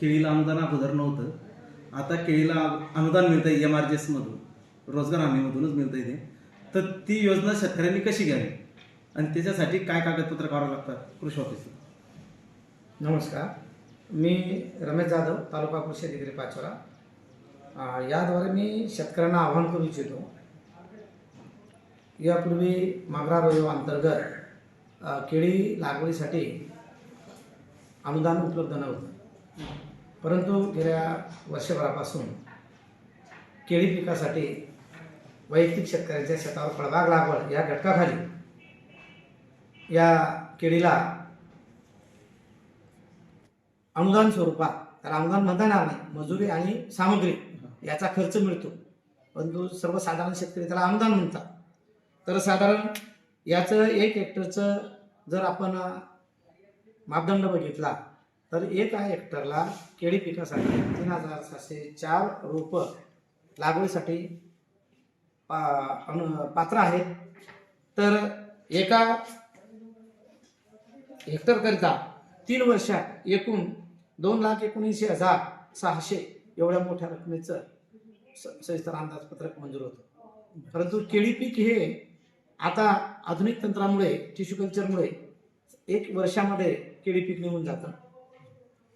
केळीला अनुदान अगोदर नव्हतं. आता केळीला अनुदान मिळतं एम आर जी एसमधून रोजगार हमीमधूनच मिळतं ते. तर ती योजना शेतकऱ्यांनी कशी घ्यावी? आणि त्याच्यासाठी काय कागदपत्र करावं लागतात कृषी ऑफिसला? नमस्कार. मी रमेश जाधव तालुका कृषी अधिकारी पाचोरा. याद्वारे मी शेतकऱ्यांना आवाहन करू इच्छितो यापूर्वी मागरा रोजगार अंतर्गत केळी लागवडीसाठी अनुदान उपलब्ध नव्हतं. परंतु गेल्या वर्षभरापासून केळी पिकासाठी वैयक्तिक शेतकऱ्यांच्या शेतावर फळबाग लागवड या घटकाखाली या केळीला अनुदान स्वरूपात त्याला अनुदान म्हणता येणार नाही मजुरी आणि सामग्री याचा खर्च मिळतो. परंतु सर्वसाधारण शेतकरी त्याला अनुदान म्हणतात. तर साधारण याचं एक हेक्टरचं जर आपण मापदंड बघितला तर एका हेक्टरला केळी पिकासाठी तीन हजार सातशे चार रोपं लागवडीसाठी पा अनु पात्र आहेत. तर एका हेक्टरकरिता तीन वर्षात एकूण दोन लाख एकोणीसशे हजार सहाशे एवढ्या मोठ्या रकमेचं स- सविस्तर अंदाजपत्रक मंजूर होतं. परंतु केळी पीक हे आता आधुनिक तंत्रामुळे टिश्यू कल्चरमुळे एक वर्षामध्ये केळी पीक निघून जातं.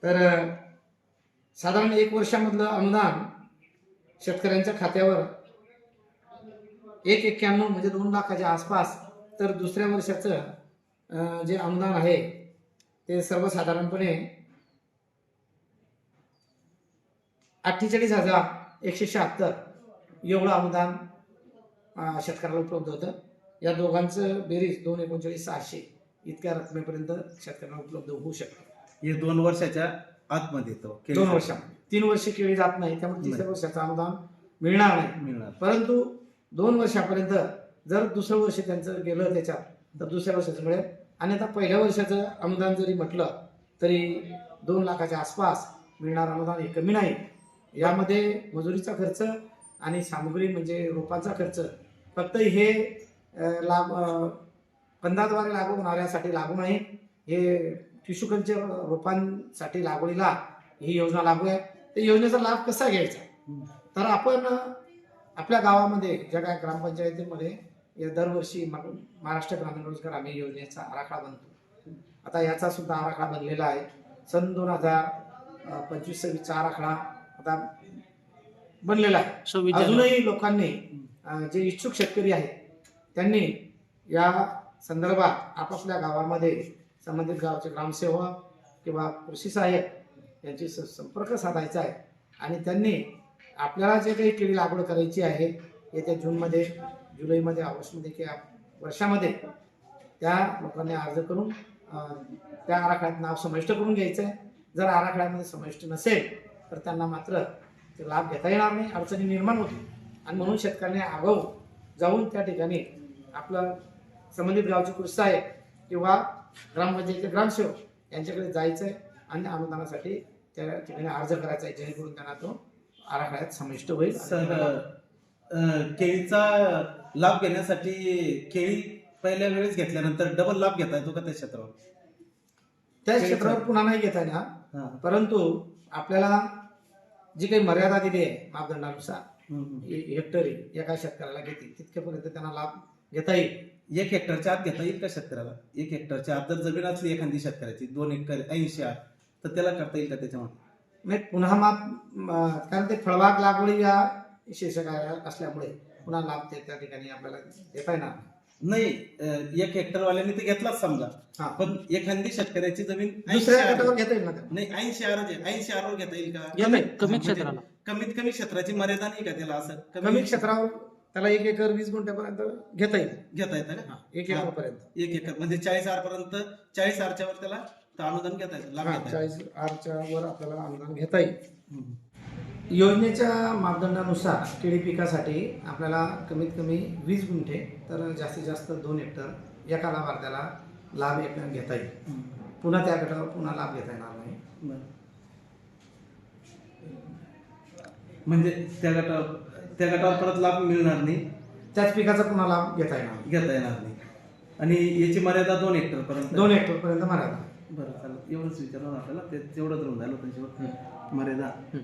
तर साधारण एक वर्षामधलं अनुदान शेतकऱ्यांच्या खात्यावर एक एक्क्याण्णव म्हणजे दोन लाखाच्या आसपास तर दुसऱ्या वर्षाचं जे अनुदान आहे ते सर्वसाधारणपणे अठ्ठेचाळीस हजार एकशे शहात्तर एवढं अनुदान शेतकऱ्याला उपलब्ध होतं. या दोघांचं बेरीज दोन एकोणचाळीस सहाशे इतक्या रकमेपर्यंत शेतकऱ्यांना उपलब्ध होऊ शकतं. हे दोन वर्षाच्या आतमध्ये येतो दोन वर्षामध्ये तीन वर्ष केळी जात नाही त्यामुळे तिसऱ्या वर्षाचं अनुदान मिळणार नाही. मिळणार परंतु दोन वर्षापर्यंत जर दुसरं वर्ष त्यांचं गेलं त्याच्यात तर दुसऱ्या वर्षाचं मिळेल. आणि आता पहिल्या वर्षाचं अनुदान जरी म्हटलं तरी दोन लाखाच्या आसपास मिळणार अनुदान हे कमी नाही. यामध्ये मजुरीचा खर्च आणि सामुग्री म्हणजे रोपांचा खर्च फक्त हे लाभ कंदाद्वारे लागू होणाऱ्यासाठी लागू नाही. हे टिश्यू कल्चर रोपांसाठी लागवडीला ही योजना लागू आहे. त्या योजनेचा लाभ कसा घ्यायचा? तर आपण आपल्या गावामध्ये ज्या काय ग्रामपंचायतीमध्ये या दरवर्षी महाराष्ट्र ग्रामीण रोजगार हमी योजनेचा आराखडा बनतो. आता याचा सुद्धा आराखडा बनलेला आहे. सन दोन हजार पंचवीस सव्वीसचा आराखडा आता बनलेला आहे. अजूनही लोकांनी जे इच्छुक शेतकरी आहेत त्यांनी या संदर्भात आपापल्या गावामध्ये संबंधित गावचे ग्रामसेवक किंवा कृषी सहाय्यक यांची स- संपर्क साधायचा आहे. आणि त्यांनी आपल्याला जे काही केळी लागवड करायची आहे येत्या जूनमध्ये जुलैमध्ये ऑगस्टमध्ये किंवा वर्षामध्ये त्या लोकांनी अर्ज करून त्या आराखड्यात नाव समाविष्ट करून घ्यायचं आहे जर आराखड्यामध्ये समाविष्ट नसेल तर त्यांना मात्र ते लाभ घेता येणार नाही अडचणी निर्माण होतील. आणि म्हणून शेतकऱ्यांनी आगाऊ जाऊन त्या ठिकाणी आपलं संबंधित गावचे कृषी सहाय्यक किंवा ग्रामपंचायतीचे ग्रामसेवक यांच्याकडे जायचं आहे आणि अनुदानासाठी त्या ठिकाणी अर्ज करायचा आहे जेणेकरून त्यांना तो आराखड्यात समाविष्ट होईल. केळीचा लाभ घेण्यासाठी केळी पहिल्या वेळेस घेतल्यानंतर डबल लाभ घेता येतो का त्या क्षेत्रावर? त्या क्षेत्रावर पुन्हा नाही घेता येणार. परंतु आपल्याला जी काही मर्यादा दिली आहे मापदंडानुसार हेक्टरी एका शेतकऱ्याला घेतील तितक्यापर्यंत त्यांना लाभ घेता येईल. एक हेक्टरच्या आत घेता येईल का शेतकऱ्याला एक हेक्टरच्या आत जर जमीन असली एखादी शेतकऱ्याची दोन एकर ऐंशी आत तर त्याला करता येईल का त्याच्यामध्ये नाही पुन्हा माप म, कारण ते फळबाग लागवडी या शीर्षक आहे असल्यामुळे पुन्हा लाभ ते त्या ठिकाणी आपल्याला देता येणार नाही. एक हेक्टरवाल्याने ते घेतलाच समजा हा. पण एखादी शेतकऱ्याची जमीन 80 दुसऱ्या आर- गटावर घेता येईल? नाही ऐंशी आर ऐंशी आरवर घेता येईल का घेता येईल. कमी म्हणजे क्षेत्राला कमीत कमी क्षेत्राची मर्यादा नाही का त्याला असं कमी क्षेत्रावर त्याला एक एकर वीस गुंठ्यापर्यंत घेता येईल घेता येतं का एक एकर पर्यंत एक एकर म्हणजे चाळीस आर पर्यंत चाळीस आरच्या वर त्याला तर अनुदान घेता येतं लाभ घेता येतो. चाळीस आरच्या वर आपल्याला अनुदान घेता येईल हम्म. योजनेच्या मापदंडानुसार केळी पिकासाठी आपल्याला कमीत कमी वीस गुंठे तर जास्तीत जास्त दोन हेक्टर एका लाभार्थ्याला लाभ एक घेता येईल हम्म. पुन्हा त्या गटावर पुन्हा लाभ घेता येणार नाही बरं. म्हणजे त्या गटावर त्या गटावर परत लाभ मिळणार नाही. त्याच पिकाचा पुन्हा लाभ घेता येणार. घेता येणार नाही. आणि याची मर्यादा दोन हेक्टर पर्यंत दोन हेक्टर पर्यंत मर्यादा. बरं चालेल. एवढंच विचारलं आपल्याला. ते तेवढं धरून झालं त्यांच्यावर मर्यादा.